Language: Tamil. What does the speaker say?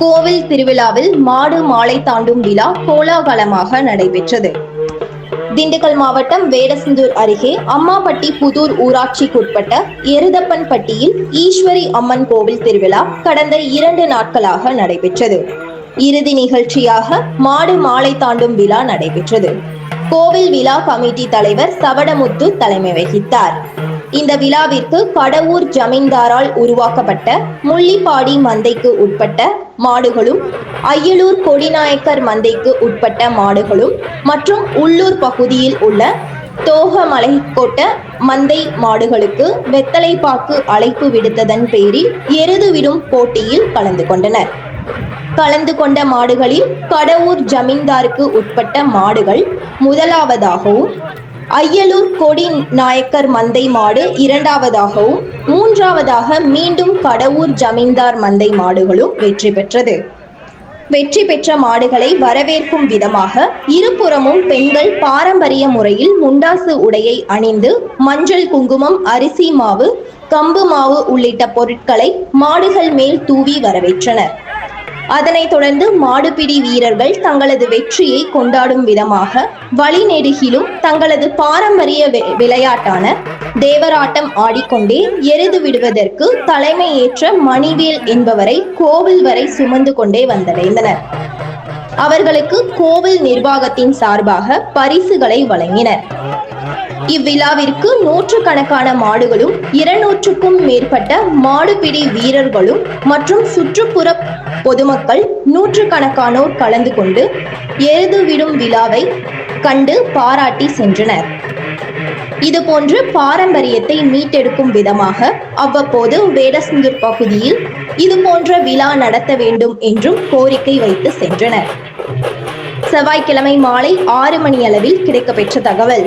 கோவில் திருவிழாவில் மாடு மாலை தாண்டும் விழா கோலாகலமாக நடைபெற்றது. திண்டுக்கல் மாவட்டம் வேடசந்தூர் அருகே அம்மாபட்டி புதூர் ஊராட்சிக்குட்பட்ட எருதப்பன்பட்டியில் ஈஸ்வரி அம்மன் கோவில் திருவிழா கடந்த இரண்டு நாட்களாக நடைபெற்றது. இறுதி நிகழ்ச்சியாக மாடு மாலை தாண்டும் விழா நடைபெற்றது. கோவில் விழா கமிட்டி தலைவர் சவடமுத்து தலைமை வகித்தார். இந்த விழாவிற்கு கடவூர் ஜமீன்தாரால் உருவாக்கப்பட்ட முள்ளிப்பாடி மந்தைக்கு உட்பட்ட மாடுகளும் அய்யலூர் கொடிநாயக்கர் மந்தைக்கு உட்பட்ட மாடுகளும் மற்றும் உள்ளூர் பகுதியில் உள்ள தோகமலை கோட்ட மந்தை மாடுகளுக்கு வெத்தலைப்பாக்கு அழைப்பு விடுத்ததன் பேரில் எருதுவிடும் போட்டியில் கலந்து கொண்டனர். கலந்து கொண்ட மாடுகளில் கடவூர் ஜமீன்தாருக்கு உட்பட்ட மாடுகள் முதலாவதாகவும் அய்யலூர் கொடி நாயக்கர் மந்தை மாடு இரண்டாவதாகவும் மூன்றாவதாக மீண்டும் கடவூர் ஜமீன்தார் மந்தை மாடுகளும் வெற்றி பெற்றது. வெற்றி பெற்ற மாடுகளை வரவேற்கும் விதமாக இருபுறமும் பெண்கள் பாரம்பரிய முறையில் முண்டாசு உடையை அணிந்து மஞ்சள் குங்குமம் அரிசி மாவு கம்பு மாவு உள்ளிட்ட பொருட்களை மாடுகள் மேல் தூவி வரவேற்றனர். அதனைத் தொடர்ந்து மாடுபிடி வீரர்கள் தங்களது வெற்றியை கொண்டாடும் விதமாக வழிநெடுகிலும் தங்களது பாரம்பரிய வி- விளையாட்டான தேவராட்டம் ஆடிக்கொண்டே எருது விடுவதற்கு தலைமை ஏற்ற மணிவேல் என்பவரை கோவில் வரை சுமந்து கொண்டே வந்தடைந்தனர். அவர்களுக்கு கோவில் நிர்வாகத்தின் சார்பாக பரிசுகளை வழங்கினர். இவ்விழாவிற்கு நூற்றுக்கணக்கான மாடுகளும் இருநூற்றுக்கும் மேற்பட்ட மாடுபிடி வீரர்களும் மற்றும் சுற்றுப்புற பொதுமக்கள் நூற்றுக்கணக்கானோர் கலந்து கொண்டு எருதுவிடும் விழாவை கண்டு பாராட்டி சென்றனர். இதுபோன்று பாரம்பரியத்தை மீட்டெடுக்கும் விதமாக அவ்வப்போது வேடசந்தூர் பகுதியில் இதுபோன்ற விழா நடத்த வேண்டும் என்றும் கோரிக்கை வைத்து சென்றனர். செவ்வாய்க்கிழமை மாலை ஆறு மணி அளவில் கிடைக்கப்பெற்ற தகவல்.